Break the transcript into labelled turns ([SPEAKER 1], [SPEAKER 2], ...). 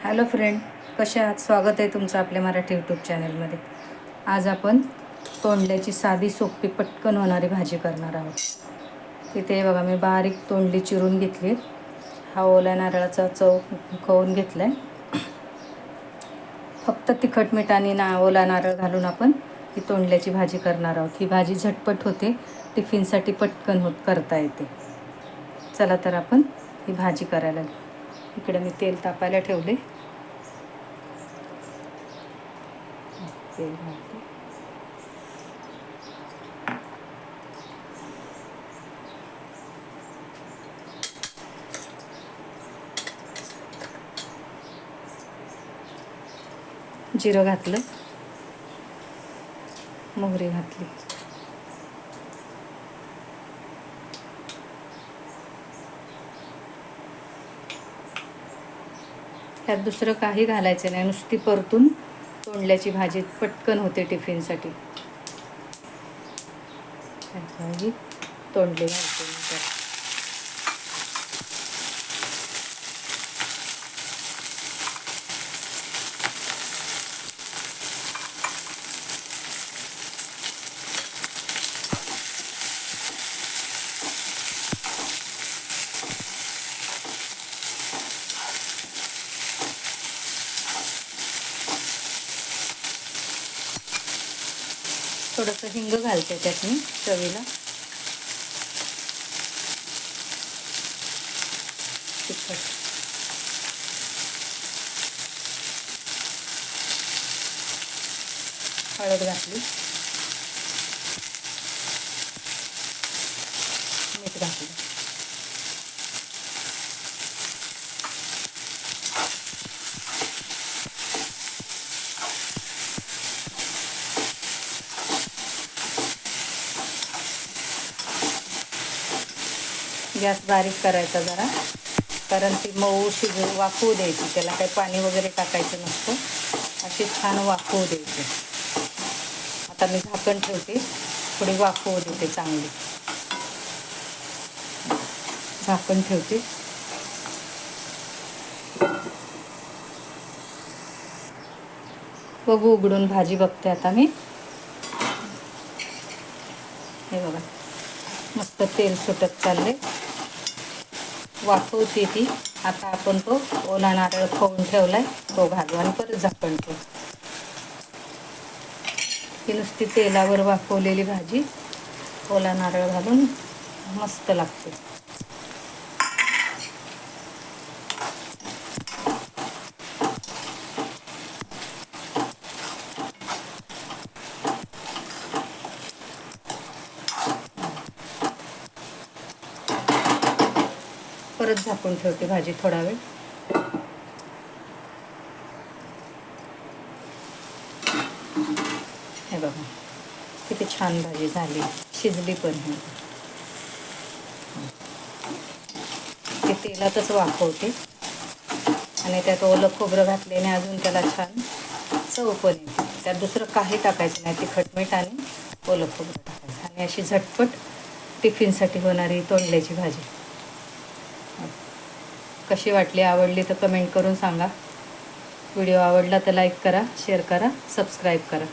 [SPEAKER 1] Hello friend कसे आहात? स्वागत आहे तुमचं आपल्या मराठी यूट्यूब चॅनलमध्ये. आज आपण तोंडल्याची साधी सोपी पटकन होणारी भाजी करणार आहोत. तिथे बघा मी बारीक तोंडली चिरून घेतली. हा ओल्या नारळाचा चव खाऊन घेतला आहे फक्त तिखट मीठ आणि ना ओला नारळ घालून आपण ही तोंडल्याची भाजी करणार आहोत. ही भाजी झटपट होते टिफिनसाठी पटकन होत करता येते. चला तर आपण ही भाजी करायला घेऊ इकडे मी तेल तापायला ठेवले. तेल घालते. जिरं घातलं. मोहरी घातली. त्यात दुसरं काही घालायचं नाही. नुसती परतून तोंडल्याची भाजी पटकन होते टिफिनसाठी. भाजी तोंडली घालते थोडंसं हिंग घालते त्यात मी चवीला. तिखट. हळद घातली. मीठ घातलं. गॅस बारीक करायचा जरा. कारण ती मऊ शिजू वाफवू द्यायची. त्याला काही पाणी वगैरे टाकायचं नसतं. अशी छान वाफवू द्यायची. आता मी झाकण ठेवते. थोडी वाफवू देते चांगली. झाकण ठेवते. बघू उघडून भाजी बघते आता मी. हे बघा. मस्त तेल सुटत चालले वाफवते ती. आता आपण तो ओला नारळ खाऊन आहे तो घालू आणि परत झाकण ठेवू ही नुसती तेलावर वाफवलेली भाजी. ओला नारळ घालून मस्त लागते. परत झाकून ठेवते भाजी थोडा वेळ. हे बघा किती छान भाजी झाली शिजली पण ही. ते तेलातच वाफवते. आणि त्यात ओलं खोबरं घातल्याने अजून त्याला छान चव पण येते. त्यात दुसरं काही टाकायचं नाही तिखट मीठ आणि ओलं खोबरं टाकायचं. आणि अशी झटपट टिफिनसाठी होणारी तोंडल्याची भाजी. कशी वाटली आवडली तर कमेंट करून सांगा. व्हिडिओ आवडला तर लाईक करा शेअर करा सबस्क्राईब करा.